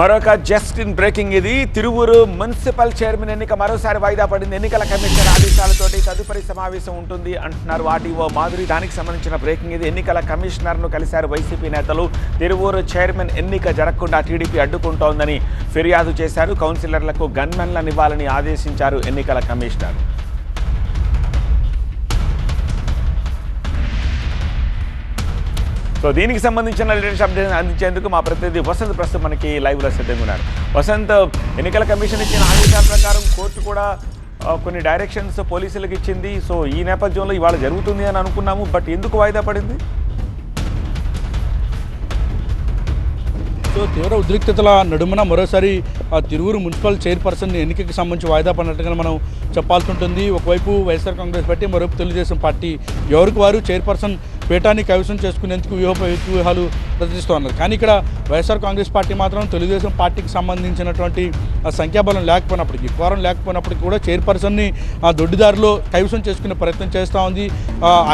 మరొక just in breaking ఇది. Tiruvuru municipal chairman ఎన్నిక మరోసారి వాయిదా పడింది. ఎన్నికల కమిషన్ ఆదేశాలతోటి తదుపరి సమావేశం ఉంటుంది అంటున్నారు వాటిఓ మాధురి. దానికి సంబంధించిన బ్రేకింగ్ ఇది. ఎన్నికల కమిషనర్ను కలిశారు వైసీపీ నేతలు. తిరువూరు చైర్మన్ ఎన్నిక జరగకుండా టీడీపీ అడ్డుకుంటోందని ఫిర్యాదు చేశారు. కౌన్సిలర్లకు గన్మెన్లను ఇవ్వాలని ఆదేశించారు ఎన్నికల కమిషనర్. సో దీనికి సంబంధించిన లేటెస్ట్ అప్డేట్స్ అందించేందుకు మా ప్రతినిధి వసంత్ ప్రస్తుతం మనకి లైవ్లో సిద్ధంగా ఉన్నారు వసంత్ ఎన్నికల కమిషన్ ఇచ్చిన ఆదేశాల ప్రకారం కోర్టు కూడా కొన్ని డైరెక్షన్స్ పోలీసులకు ఇచ్చింది. సో ఈ నేపథ్యంలో ఇవాళ జరుగుతుంది అని అనుకున్నాము. బట్ ఎందుకు వాయిదా పడింది? సో తీవ్ర ఉద్రిక్తతల నడుమున మరోసారి ఆ తిరువురు మున్సిపల్ చైర్పర్సన్ ఎన్నికకి సంబంధించి వాయిదా పడినట్టుగా మనం చెప్పాల్సి ఉంటుంది. ఒకవైపు వైఎస్ఆర్ కాంగ్రెస్ పార్టీ మరోవైపు తెలుగుదేశం పార్టీ. ఎవరికి వారు? చైర్పర్సన్ పీఠాన్ని కైవసం చేసుకునేందుకు వ్యూహ వ్యూహాలు ప్రదర్శిస్తూ ఉన్నారు కానీ ఇక్కడ వైఎస్ఆర్ కాంగ్రెస్ పార్టీ మాత్రం తెలుగుదేశం పార్టీకి సంబంధించినటువంటి సంఖ్యాబలం లేకపోయినప్పటికీ కోరం లేకపోయినప్పటికీ కూడా చైర్పర్సన్ని ఆ దొడ్డిదారిలో కైవసం చేసుకునే ప్రయత్నం చేస్తూ ఉంది.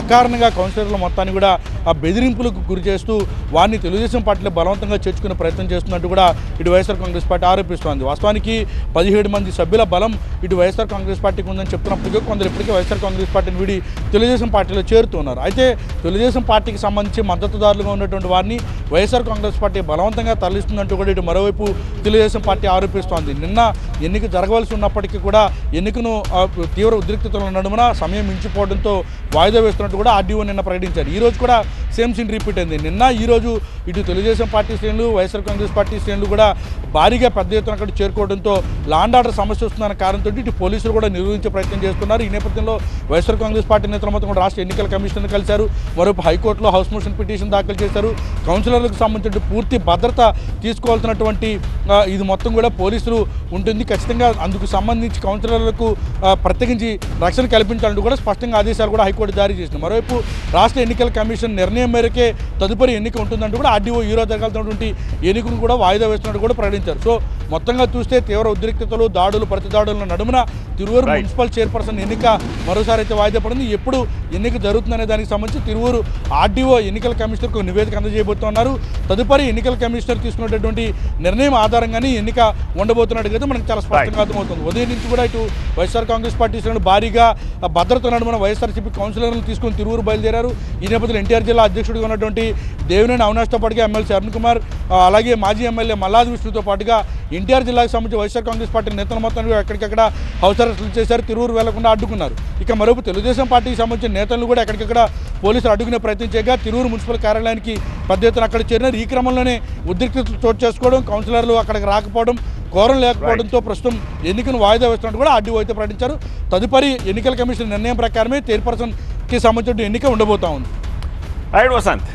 అకారణంగా కౌన్సిలర్ల మొత్తాన్ని కూడా ఆ బెదిరింపులకు గురి చేస్తూ వారిని తెలుగుదేశం పార్టీలో బలవంతంగా చేర్చుకునే ప్రయత్నం చేస్తున్నట్టు కూడా ఇటు వైఎస్ఆర్ కాంగ్రెస్ పార్టీ ఆరోపిస్తోంది. వాస్తవానికి పదిహేడు మంది సభ్యుల బలం ఇటు వైఎస్ఆర్ కాంగ్రెస్ పార్టీకి ఉందని చెప్తున్నప్పటికీ కొందరు ఇప్పటికీ వైఎస్ఆర్ కాంగ్రెస్ పార్టీని వీడి తెలుగుదేశం పార్టీలో చేరుతున్నారు అయితే తెలుగుదేశం పార్టీకి సంబంధించి మద్దతుదారులుగా ఉన్నటువంటి వారిని వైఎస్ఆర్ కాంగ్రెస్ పార్టీ బలవంతంగా తరలిస్తుందంటూ కూడా ఇటు మరోవైపు తెలుగుదేశం పార్టీ ఆరోపిస్తోంది. నిన్న ఎన్నిక జరగవలసి ఉన్నప్పటికీ కూడా ఎన్నికను తీవ్ర ఉద్రిక్తతల నడుమున సమయం మించిపోవడంతో వాయిదా వేస్తున్నట్టు కూడా ఆర్డీఓ నిన్న ప్రకటించారు. ఈ రోజు కూడా సేమ్ సీన్ రిపీట్ అయింది. నిన్న ఈ రోజు ఇటు తెలుగుదేశం పార్టీ శ్రేణులు వైఎస్ఆర్ కాంగ్రెస్ పార్టీ శ్రేణులు కూడా భారీగా పెద్ద ఎత్తున అక్కడ చేరుకోవడంతో లాండ్ ఆర్డర్ సమస్య వస్తుందన్న కారణంతో ఇటు పోలీసులు కూడా నిర్వహించే ప్రయత్నం చేస్తున్నారు. ఈ నేపథ్యంలో వైఎస్ఆర్ కాంగ్రెస్ పార్టీ నేతల మొత్తం కూడా రాష్ట్ర ఎన్నికల కమిషన్ కలిశారు. మరోపు హైకోర్టులో హౌస్ మోషన్ పిటిషన్ దాఖలు చేశారు. కౌన్సిలర్లకు సంబంధించిన పూర్తి భద్రత తీసుకోవాల్సినటువంటి ఇది మొత్తం కూడా పోలీసులు ఉంటుంది. ఖచ్చితంగా అందుకు సంబంధించి కౌన్సిలర్లకు ప్రత్యేకించి రక్షణ కల్పించాలంటూ కూడా స్పష్టంగా ఆదేశాలు కూడా హైకోర్టు జారీ చేసింది. మరోవైపు రాష్ట్ర ఎన్నికల కమిషన్ నిర్ణయం మేరకే తదుపరి ఎన్నిక ఉంటుందంటూ కూడా ఆర్డీఓ ఈ రోజు జరగాల్సినటువంటి ఎన్నికను కూడా వాయిదా వేస్తున్నట్టు కూడా ప్రకటించారు. సో మొత్తంగా చూస్తే తీవ్ర ఉద్రిక్తతలు దాడులు ప్రతి దాడుల నడుమున తిరువూరు. మున్సిపల్ చైర్పర్సన్ ఎన్నిక మరోసారి అయితే వాయిదా పడింది. ఎప్పుడు ఎన్నిక జరుగుతుందనే దానికి సంబంధించి తిరువూరు ఆర్డీఓ ఎన్నికల కమిషనర్కు నివేదిక అందజేయబోతున్నారు తదుపరి ఎన్నికల కమిషనర్ తీసుకున్నటువంటి నిర్ణయం ఆధారంగానే ఎన్నిక ఉండబోతున్నట్టుగా మనకు చాలా స్పష్టంగా అర్థమవుతుంది. ఉదయం నుంచి కూడా ఇటు వైఎస్ఆర్ కాంగ్రెస్ పార్టీ శ్రేణులు భారీగా భద్రత నడుమున వైఎస్ఆర్సీపీ కౌన్సిలర్లను తీసుకొని తిరువురు బయలుదేరారు. ఈ నేపథ్యంలో ఎన్టీఆర్ జిల్లా అధ్యక్షుడిగా ఉన్నటువంటి దేవినేని అవినాష్తో పాటుగా ఎమ్మెల్సీ అరుణ్ కుమార్ అలాగే మాజీ ఎమ్మెల్యే మల్లాది విష్ణుతో పాటుగా ఎన్టీఆర్ జిల్లాకు సంబంధించి వైఎస్ఆర్ కాంగ్రెస్ పార్టీ నేతల మొత్తం కూడా ఎక్కడికక్కడ హౌస్ అరెస్టులు చేశారు. తిరువురు వెళ్ళకుండా అడ్డుకున్నారు. ఇక మరోపు తెలుగుదేశం పార్టీకి సంబంధించిన నేతలను కూడా ఎక్కడికక్కడ పోలీసులు అడ్డుకునే ప్రయత్నం చేయగా తిరువురు మున్సిపల్ కార్యాలయానికి పెద్ద ఎత్తున అక్కడ చేరినారు ఈ క్రమంలోనే ఉద్రిక్తతలు చోటు చేసుకోవడం కౌన్సిలర్లు అక్కడికి రాకపోవడం కోరం లేకపోవడంతో ప్రస్తుతం ఎన్నికను వాయిదా వేస్తున్నట్టు కూడా ఆర్డీఓ అయితే ప్రకటించారు. తదుపరి ఎన్నికల కమిషన్ నిర్ణయం ప్రకారమే చైర్పర్సన్కి సంబంధించిన ఎన్నిక ఉండబోతా ఉంది. రైట్ వసంత్.